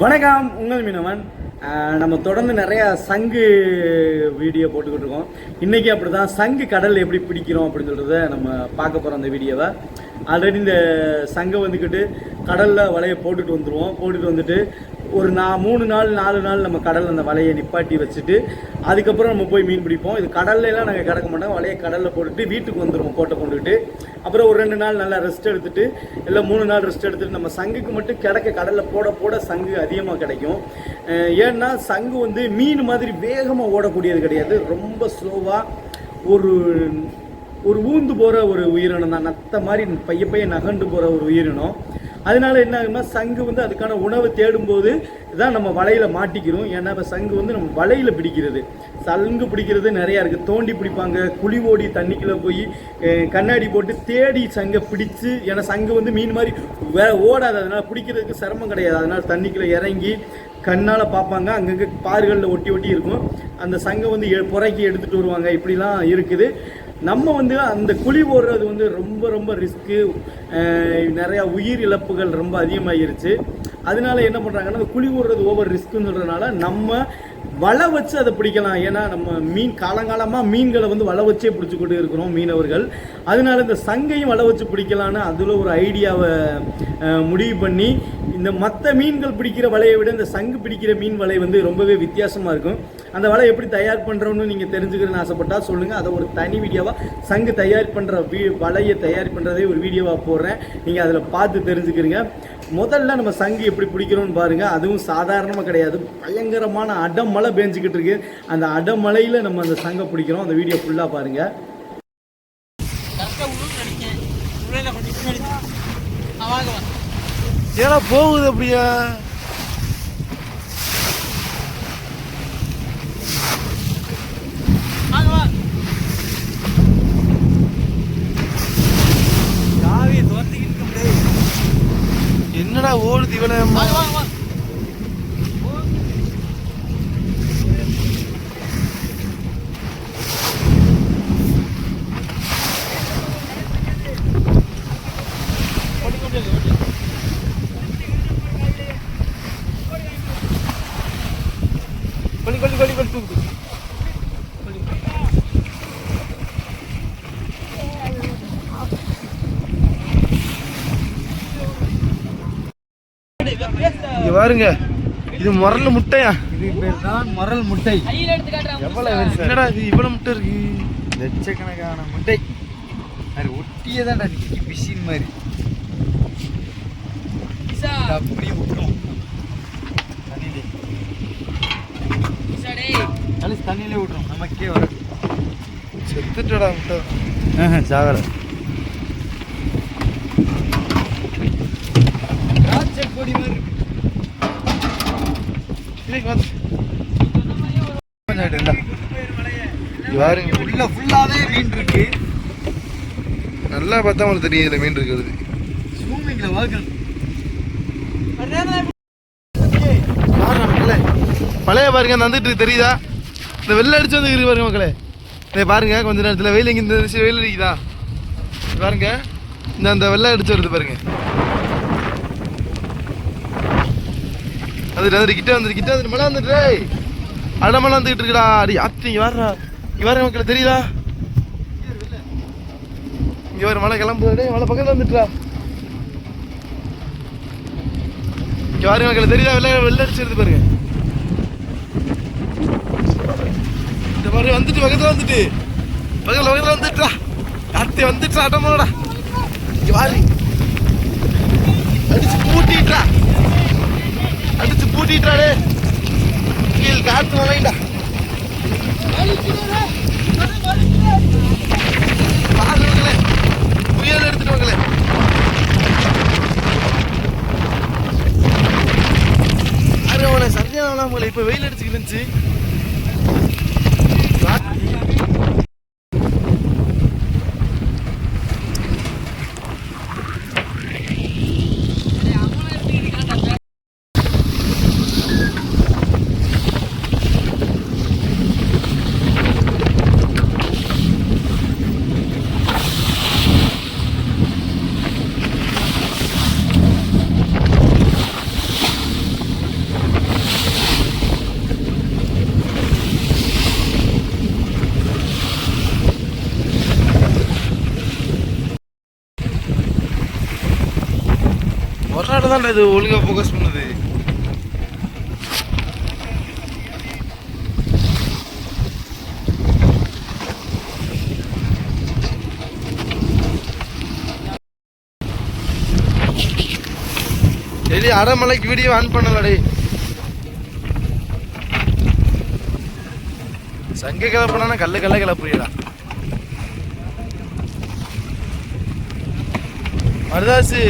வணக்கம் உங்கள் மீனவன். நம்ம தொடர்ந்து நிறைய சங்கு வீடியோ போட்டுக்கிட்டு இருக்கோம் இன்னைக்கு அப்படிதான் சங்கு கடல் எப்படி பிடிக்கிறோம் அப்படின்னு சொல்றத நம்ம பார்க்க போறோம் அந்த வீடியோவை. ஆல்ரெடி இந்த சங்கை வந்துக்கிட்டு கடலில் வலையை போட்டுட்டு வந்துடுவோம் போட்டுட்டு வந்துட்டு ஒரு நா மூணு நாள் நாலு நாள் நம்ம கடலில் அந்த வலையை நிப்பாட்டி வச்சுட்டு அதுக்கப்புறம் நம்ம போய் மீன் பிடிப்போம். இது கடல்லலாம் நாங்கள் கிடக்க மாட்டோம். வலையை கடலில் போட்டுட்டு வீட்டுக்கு வந்துடுவோம் கோட்டை கொண்டுட்டு அப்புறம் ஒரு ரெண்டு நாள் நல்லா ரெஸ்ட் எடுத்துட்டு இல்லை மூணு நாள் ரெஸ்ட் எடுத்துட்டு நம்ம சங்குக்கு மட்டும் கிடக்க கடலில் போட போட சங்கு அதிகமாக கிடைக்கும். ஏன்னா சங்கு வந்து மீன் மாதிரி வேகமாக ஓடக்கூடியது கிடையாது. ரொம்ப ஸ்லோவாக ஒரு ஒரு ஊந்து போகிற ஒரு உயிரினம் தான். நத்த மாதிரி பைய பைய நகண்டு போகிற ஒரு உயிரினம். அதனால என்ன ஆகும்னா சங்கு வந்து அதுக்கான உணவை தேடும்போது தான் நம்ம வலையில மாட்டிக்கிறோம். ஏன்னா இப்போ சங்கு வந்து நம்ம வலையில பிடிக்கிறது. சங்கு பிடிக்கிறது நிறையா இருக்குது தோண்டி பிடிப்பாங்க. குழி ஓடி தண்ணிக்குள்ளே போய் கண்ணாடி போட்டு தேடி சங்கை பிடிச்சு ஏன்னா சங்கு வந்து மீன் மாதிரி வே ஓடாது. அதனால் பிடிக்கிறதுக்கு சிரமம் கிடையாது. அதனால் தண்ணிக்குள்ளே இறங்கி கண்ணால் பார்ப்பாங்க. அங்கங்கே பாறுகளில் ஒட்டி ஒட்டி இருக்கும். அந்த சங்கை வந்து எ- புறக்கி எடுத்துகிட்டு வருவாங்க. இப்படிலாம் இருக்குது. நம்ம வந்து அந்த குழி ஓடுறது வந்து ரொம்ப ரொம்ப ரிஸ்க்கு நிறையா உயிர் இழப்புகள் ரொம்ப அதிகமாகிருச்சு அதனால என்ன பண்ணுறாங்கன்னா அந்த குழி ஓடுறது ஓவர் ரிஸ்க்குன்னு சொல்கிறதுனால நம்ம வலை வச்சு அதை பிடிக்கலாம். ஏன்னா நம்ம மீன் காலங்காலமாக மீன்களை வந்து வலை வச்சே பிடிச்சிக்கிட்டு இருக்கிறோம் மீனவர்கள். அதனால இந்த சங்கையும் வலை வச்சு பிடிக்கலான்னு அதில் ஒரு ஐடியாவை முடிவு பண்ணி இந்த மற்ற மீன்கள் பிடிக்கிற வலையை விட இந்த சங்கு பிடிக்கிற மீன் வலை வந்து ரொம்பவே வித்தியாசமாக இருக்கும். அந்த வலை எப்படி தயார் பண்ணுறோன்னு நீங்கள் தெரிஞ்சுக்கிறேன்னு ஆசைப்பட்டா சொல்லுங்கள் அதை ஒரு தனி வீடியோவாக சங்கு தயார் பண்ணுற வீ வலையை தயார் பண்ணுறதே ஒரு வீடியோவாக போடுறேன். நீங்கள் அதில் பார்த்து தெரிஞ்சுக்கிறீங்க. முதல்ல நம்ம சங்கு எப்படி பிடிக்கிறோம்னு பாருங்க. அதுவும் சாதாரணமாக கிடையாது. பயங்கரமான அடமழை பேஞ்சுக்கிட்டு இருக்கு. அந்த அடமழையில் நம்ம அந்த சங்கை பிடிக்கிறோம். அந்த வீடியோ ஃபுல்லாக பாருங்க. கரெக்டாக உள்ள அடிக்கேன் உள்ள கொஞ்சம் அடிச்சு வாங்க வா ஏன்னா போகுது அப்படியா வாங்க வா காவி தோர்த்திக்கிட்டு முடியாது என்னடா ஓடுது இவனை வாங்க வாங்க வா கொல்லி கொல்லி கொல்லி கொல்லி தூக்கு இங்க பாருங்க. இது முரல் முட்டையா? இது பேர் தான் மரல் முட்டை. எவ்வளவு என்னடா இது இவ்வளவு முட்டை இருக்கு? லட்சக்கணக்கான முட்டை. அது ஒட்டியே தான்டா பிசின் மாதிரி. அப்படியே விட்டுரும் தண்ணியிலே. கழிச்சு தண்ணியிலே விட்டுரும் நமக்கே வரும் செத்துட்டடா முட்டை. சாகலை கொடி மாதிரி இருக்கு இல்லைங்க வந்து கொஞ்சம் பாருங்க உள்ள ஃபுல்லாவே மீன் இருக்கு நல்லா பார்த்தா உங்களுக்கு தெரியும் இதுல மீன் இருக்கிறது ஸ்விம்மிங்ல வாக்கணும் பழைய பாருங்க அந்த வந்துட்டு தெரியுதா இந்த வெள்ளை அடிச்சு வந்து இருக்கு பாருங்க மக்களே இதை பாருங்க கொஞ்ச நேரத்தில் வெயில் இங்கே இந்த வெயில் அடிக்குதா பாருங்க இந்த அந்த வெள்ளை அடிச்சு வருது பாருங்க. அது வந்துட்டு கிட்ட வந்து கிட்ட வந்து மழை வந்துட்டு டேய். அட மழை வந்துகிட்டு இருக்கடா. அடி அத்தி இங்கே வர்றா. இங்கே வர மக்களே தெரியுதா? இங்கே வர மழை கிளம்புறே மழை பக்கத்தில் வந்துட்டுடா இங்கே பாருங்க மக்களே தெரியுதா? வெள்ளை வெள்ள அடிச்சு பாருங்க. இந்த மாதிரி வந்துட்டு பக்கத்தில் வந்துட்டு. பக்கத்தில் பக்கத்துல வந்துட்டா அத்தை வந்துட்டா அடமோடா இங்கே வாரி. அடிச்சு பூட்டிட்டா அடிச்சு பூட்டிட்டாடே கீழ் காத்து மலைண்டா பாரு மகளே புயல் எடுத்துட்டு மகளே அரவணை சரியான மகளை இப்ப வெயில் அடிச்சுக்கிட்டு இருந்துச்சு. இப்போதான் இது ஒழுங்கா ஃபோக்கஸ் பண்ணுது. டெய்லி அரைமலைக்கு வீடியோ ஆன் பண்ணலடி. சங்க கிளப்புனா கல்லு கல்ல கிளப்புறியடா. மருதாசு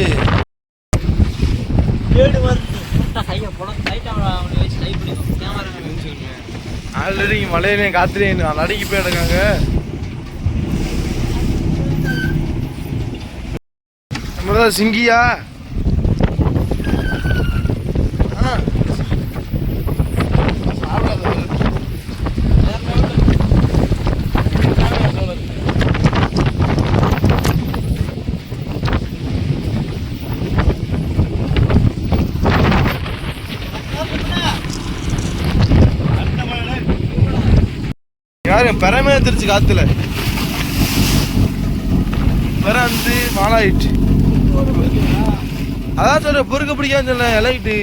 ஏடு வருது கையை புலம் லைட்டாக அவனை வச்சு டைப் பண்ணிக்கோ கேமரா ஆல்ரெடி மலையிலையும் காத்துலையும் நடுங்கி போய் எடுக்காங்க நம்மதான் சிங்கியா ஆ. சாப்பிடாத ஒரு. யாரு பெறமே திருச்சு காத்துல. பெற வந்து மாலாயிட்டு. அதான் சொல்ற பொறுக்க பிடிக்கான்னு சொல்ல இலையிட்டு.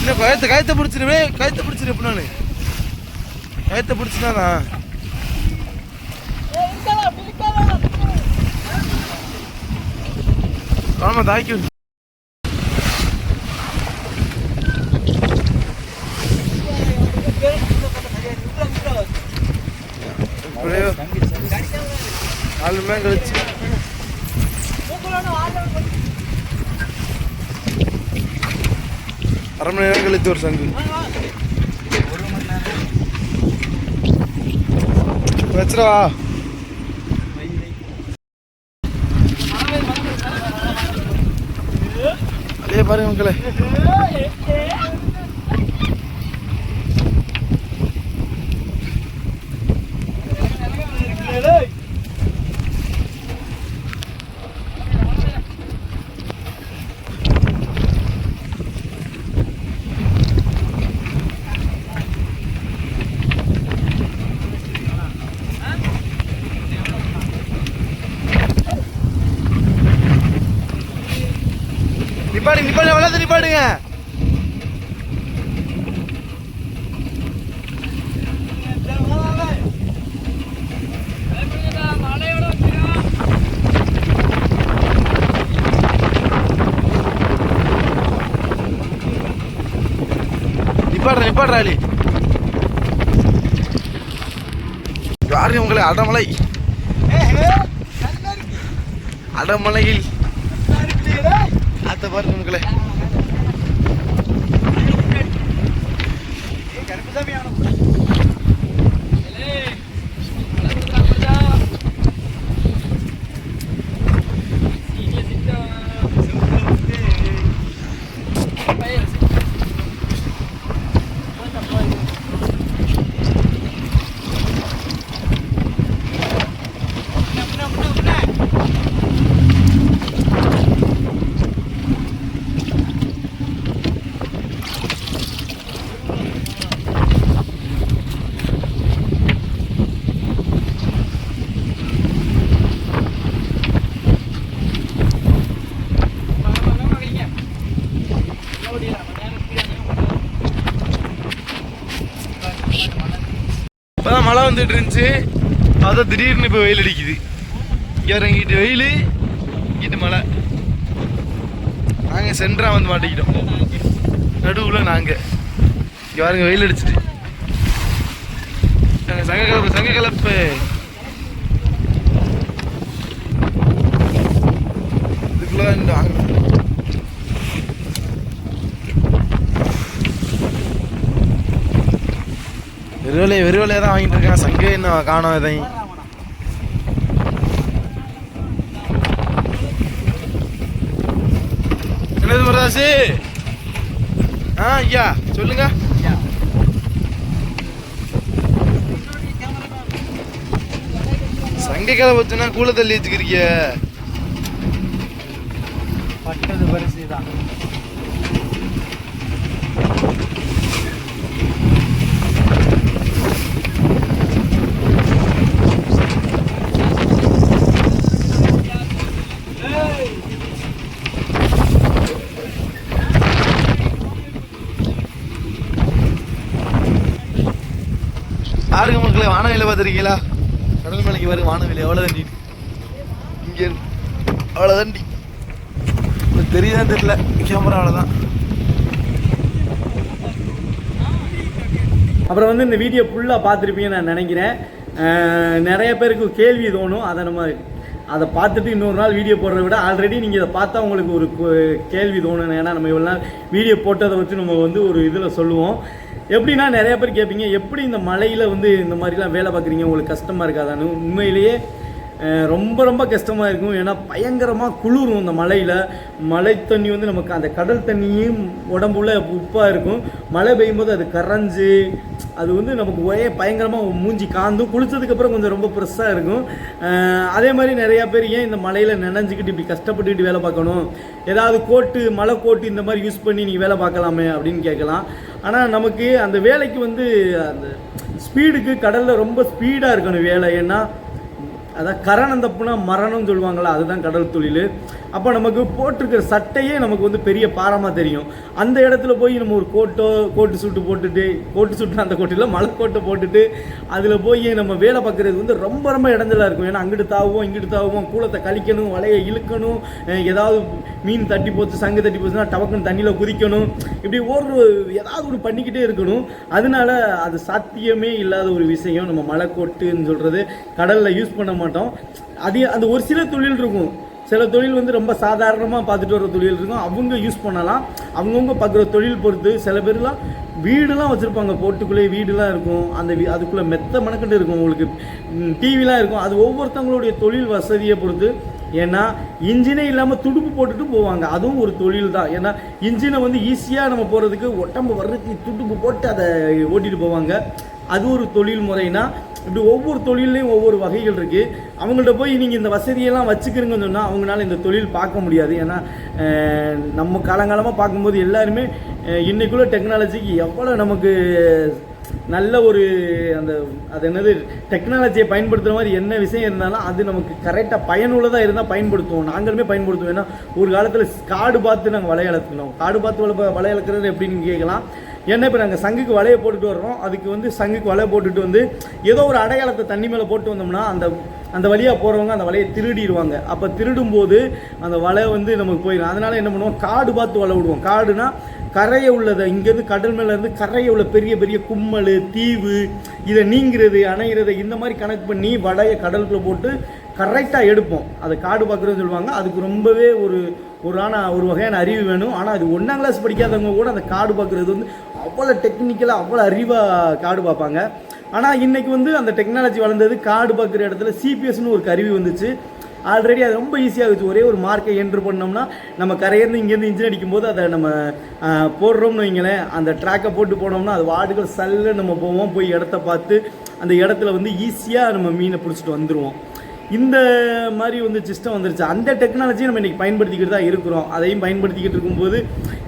என்ன கயத்தை கயத்தை பிடிச்சிருவே கயத்தை பிடிச்சிரு எப்ப நானு? கயத்தை பிடிச்சினா ஆமா தாக்கி விடு. இப்படியே நாலு மணி நேரம் கழிச்சு. அரை மணி நேரம் கழித்து ஒரு சங்கு. வச்சிடவா அதே பாருங்க மக்களே. நிப்பாடு நிப்பாடு வளர்த்து நிப்பாடுங்க. நிப்பாடுற நிப்பாடுறா அலி. யாரு உங்களை? அடமலை. அடமலையில். அத்த பாருங்க உங்களே இப்போதான் மழை வந்துட்டு இருந்துச்சு. அதான் திடீர்னு இப்போ வெயில் அடிக்குது. இறங்கிட்டு வெயில் இங்கிட்டு மழை. நாங்கள் சென்ட்ராக வந்து மாட்டிக்கிட்டோம். நடுவில் நாங்கள் இங்கே பாருங்க வெயில் அடிச்சிட்டு. நாங்கள் சங்க கலப்பு சங்க கலப்பு இதுக்குள்ள இந்த வாங்க வெறுவலையே வெறுவலையே தான் வாங்கிட்டு இருக்கேன் சங்கே இன்னும் காணோம் எதையும் என்னது முரதாசு ஆ ஐயா சொல்லுங்க. சங்கை கதை வச்சுனா கூல தள்ளி வச்சுக்கிறீங்க பட்டது பரிசு தான் பாருங்க மக்களே வானவில பார்த்துருக்கீங்களா கடல் மலைக்கு பாருங்க வானவில எவ்வளோ தண்டி இங்கே அவ்வளோ தண்டி உங்களுக்கு தெரியுதான்னு தெரியல? கேமரா அவ்வளோதான் அப்புறம் வந்து இந்த வீடியோ ஃபுல்லாக பார்த்துருப்பீங்கன்னு நான் நினைக்கிறேன். நிறைய பேருக்கு கேள்வி தோணும். அதை நம்ம அதை பார்த்துட்டு இன்னொரு நாள் வீடியோ போடுறத விட ஆல்ரெடி நீங்கள் இதை பார்த்தா உங்களுக்கு ஒரு கேள்வி தோணும் ஏன்னா நம்ம இவ்வளோ நாள் வீடியோ போட்டதை வச்சு நம்ம வந்து ஒரு இதில் சொல்லுவோம். எப்படின்னா நிறைய பேர் கேட்பீங்க எப்படி இந்த மலையில் வந்து இந்த மாதிரிலாம் வேலை பார்க்குறீங்க? உங்களுக்கு கஷ்டமாக இருக்காதான்னு. உண்மையிலேயே ரொம்ப ரொம்ப கஷ்டமாக இருக்கும். ஏன்னா பயங்கரமாக குளிரும் இந்த மலையில். மழை தண்ணி வந்து நமக்கு அந்த கடல் தண்ணியும் உடம்புல உப்பாக இருக்கும். மழை பெய்யும்போது அது கரைஞ்சி அது வந்து நமக்கு ஒரே பயங்கரமாக மூஞ்சி காந்தும் குளிச்சதுக்கப்புறம் கொஞ்சம் ரொம்ப ஃப்ரெஷ்ஷாக இருக்கும். அதே மாதிரி நிறையா பேர் ஏன் இந்த மலையில் நினைஞ்சிக்கிட்டு இப்படி கஷ்டப்பட்டுக்கிட்டு வேலை பார்க்கணும்? ஏதாவது கோட்டு மலை கோட்டு இந்த மாதிரி யூஸ் பண்ணி நீங்கள் வேலை பார்க்கலாமே அப்படின்னு கேட்கலாம். ஆனால் நமக்கு அந்த வேலைக்கு வந்து அந்த ஸ்பீடுக்கு கடலில் ரொம்ப ஸ்பீடாக இருக்கணும் வேலை. ஏன்னா அதான் கரணந்தப்புனா மரணம்னு சொல்லுவாங்களா அதுதான் கடல் தொழில். அப்போ நமக்கு போட்டிருக்கிற சட்டையே நமக்கு வந்து பெரிய பாரமாக தெரியும். அந்த இடத்துல போய் நம்ம ஒரு கோட்டோ கோட்டு சூட்டு போட்டுட்டு கோட்டு சூட்டு அந்த கோட்டில் மலை கோட்டை போட்டுட்டு அதில் போய் நம்ம வேலை பார்க்குறது வந்து ரொம்ப ரொம்ப இடைஞ்சலாக இருக்கும். ஏன்னா அங்கிட்டு தாவும் இங்கிட்டு தாவும் கூலத்தை கழிக்கணும் வலையை இழுக்கணும் ஏதாவது மீன் தட்டி போச்சு சங்கு தட்டி போச்சுன்னா டவக்குன்னு தண்ணியில் குதிக்கணும். இப்படி ஒரு ஏதாவது ஒரு பண்ணிக்கிட்டே இருக்கணும். அதனால அது சாத்தியமே இல்லாத ஒரு விஷயம். நம்ம மலை கோட்டுன்னு சொல்கிறது கடலில் யூஸ் பண்ண மாட்டோம். அது அந்த ஒரு சில தொழில் இருக்கும். சில தொழில் வந்து ரொம்ப சாதாரணமாக பார்த்துட்டு வர தொழில் இருக்கும். அவங்க யூஸ் பண்ணலாம். அவங்கவுங்க பார்க்குற தொழில் பொறுத்து சில பேர்லாம் வீடுலாம் வச்சுருப்பாங்க. போட்டுக்குள்ளே வீடுலாம் இருக்கும். அந்த வீ அதுக்குள்ளே மெத்த மணக்கட்டு இருக்கும் உங்களுக்கு. டிவிலாம் இருக்கும். அது ஒவ்வொருத்தவங்களுடைய தொழில் வசதியை பொறுத்து. ஏன்னா இன்ஜினே இல்லாமல் துடுப்பு போட்டுட்டு போவாங்க. அதுவும் ஒரு தொழில் தான். ஏன்னா இன்ஜினை வந்து ஈஸியாக நம்ம போகிறதுக்கு உடம்பு வர்றதுக்கு துடுப்பு போட்டு அதை ஓட்டிகிட்டு போவாங்க. அது ஒரு தொழில் முறைனா இப்படி ஒவ்வொரு தொழிலையும் ஒவ்வொரு வகைகள் இருக்குது அவங்கள்ட்ட போய் நீங்கள் இந்த வசதியெல்லாம் வச்சுக்கிறீங்கன்னு சொன்னால் அவங்களால இந்த தொழில் பார்க்க முடியாது. ஏன்னா நம்ம காலங்காலமாக பார்க்கும்போது எல்லாருமே இன்றைக்குள்ளே டெக்னாலஜிக்கு எவ்வளோ நமக்கு நல்ல ஒரு அந்த அது என்னது டெக்னாலஜியை பயன்படுத்துகிற மாதிரி என்ன விஷயம் இருந்தாலும் அது நமக்கு கரெக்டாக பயனுள்ளதாக இருந்தால் பயன்படுத்துவோம். நாங்களுமே பயன்படுத்துவோம். ஏன்னா ஒரு காலத்தில் காடு பார்த்து நாங்கள் வலை இழக்கணும் காடு பார்த்து வலை வலை இழக்கிறது எப்படின்னு கேட்கலாம். ஏன்னா இப்போ நாங்கள் சங்குக்கு வலையை போட்டுட்டு வர்றோம். அதுக்கு வந்து சங்குக்கு வலையை போட்டுட்டு வந்து ஏதோ ஒரு அடையாளத்தை தண்ணி மேலே போட்டு வந்தோம்னா அந்த அந்த வழியாக போகிறவங்க அந்த வலையை திருடிடுவாங்க. அப்போ திருடும்போது அந்த வலை வந்து நமக்கு போயிடும். அதனால என்ன பண்ணுவோம்? காடு பார்த்து வலை விடுவோம். காடுனா கரையை உள்ளதை இங்கேருந்து கடல் மேலேருந்து கரையை உள்ள பெரிய பெரிய கும்மல் தீவு இதை நீங்கிறது அணைகிறது இந்த மாதிரி கணக்கு பண்ணி வடையை கடலுக்குள்ளே போட்டு கரெக்டாக எடுப்போம். அதை காடு பார்க்குறதுன்னு சொல்லுவாங்க. அதுக்கு ரொம்பவே ஒரு ஒரு ஆனால் ஒரு வகையான அறிவு வேணும். ஆனால் அது ஒன்றாம் கிளாஸ் படிக்காதவங்க கூட அந்த காடு பார்க்குறது வந்து அவ்வளோ டெக்னிக்கலாக அவ்வளோ அறிவாக காடு பார்ப்பாங்க. ஆனால் இன்றைக்கி வந்து அந்த டெக்னாலஜி வளர்ந்தது காடு பார்க்குற இடத்துல சிபிஎஸ்னு ஒரு கருவி வந்துச்சு. ஆல்ரெடி அது ரொம்ப ஈஸியாகுச்சு ஒரே ஒரு மார்க்கை என்ட்ரு பண்ணோம்னா நம்ம கரையிலேருந்து இங்கேருந்து இன்ஜின் அடிக்கும்போது அதை நம்ம போடுறோம்னு வைங்களேன். அந்த ட்ராக்கை போட்டு போனோம்னா அது வாடுகள் சல்ல நம்ம போவோம். போய் இடத்த பார்த்து அந்த இடத்துல வந்து ஈஸியாக நம்ம மீனை பிடிச்சிட்டு வந்துடுவோம் இந்த மாதிரி வந்து சிஸ்டம் வந்துருச்சு. அந்த டெக்னாலஜியை நம்ம இன்றைக்கி பயன்படுத்திக்கிட்டு தான் இருக்கிறோம். அதையும் பயன்படுத்திக்கிட்டு இருக்கும்போது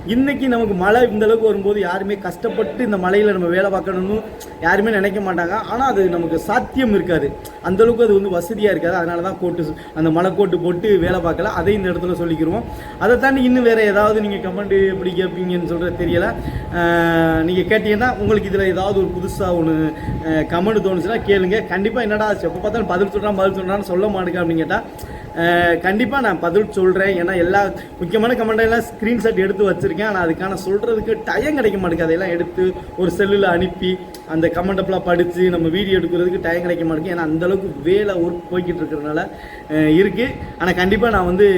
இன்னைக்கு நமக்கு மழை இந்த அளவுக்கு வரும்போது யாருமே கஷ்டப்பட்டு இந்த மலையில் நம்ம வேலை பார்க்கணும்னு யாருமே நினைக்க மாட்டாங்க. ஆனால் அது நமக்கு சாத்தியம் இருக்காது. அந்த அளவுக்கு அது வந்து வசதியாக இருக்காது. அதனால தான் கோட்டு அந்த மலை கோட்டு போட்டு வேலை பார்க்கல. அதை இந்த இடத்துல சொல்லிக்கிறோம். அதை தாண்டி இன்னும் வேறு ஏதாவது நீங்கள் கமெண்ட் எப்படி கேட்பீங்கன்னு சொல்கிறது தெரியல. நீங்கள் கேட்டீங்கன்னா உங்களுக்கு இதில் ஏதாவது ஒரு புதுசாக ஒன்று கமெண்ட் தோணுச்சுன்னா கேளுங்க. கண்டிப்பாக என்னடா எப்போ பார்த்தாலும் பதில் சொல்கிறான் பதில் சொல்கிறான்னு சொல்ல மாட்டேங்க அப்படின்னு கேட்டால் கண்டிப்பாக நான் பதில் சொல்கிறேன் ஏன்னா எல்லா முக்கியமான கமெண்ட் ஸ்க்ரீன்ஷாட் எடுத்து வச்சுருக்கேன். ஆனால் அதுக்கான சொல்கிறதுக்கு டைம் கிடைக்க மாட்டேங்குது. அதையெல்லாம் எடுத்து ஒரு செல்லில் அனுப்பி அந்த கமெண்டப்லாம் படித்து நம்ம வீடியோ எடுக்கிறதுக்கு டைம் கிடைக்க மாட்டேங்குது. ஏன்னா அந்தளவுக்கு வேலை ஒர்க் போய்கிட்டு இருக்கிறதுனால இருக்குது ஆனால் கண்டிப்பாக நான் வந்து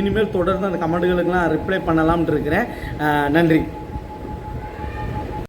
இனிமேல் தொடர்ந்து அந்த கமெண்ட்டுகளுக்கெல்லாம் ரிப்ளை பண்ணலாம்னு இருக்கிறேன். நன்றி.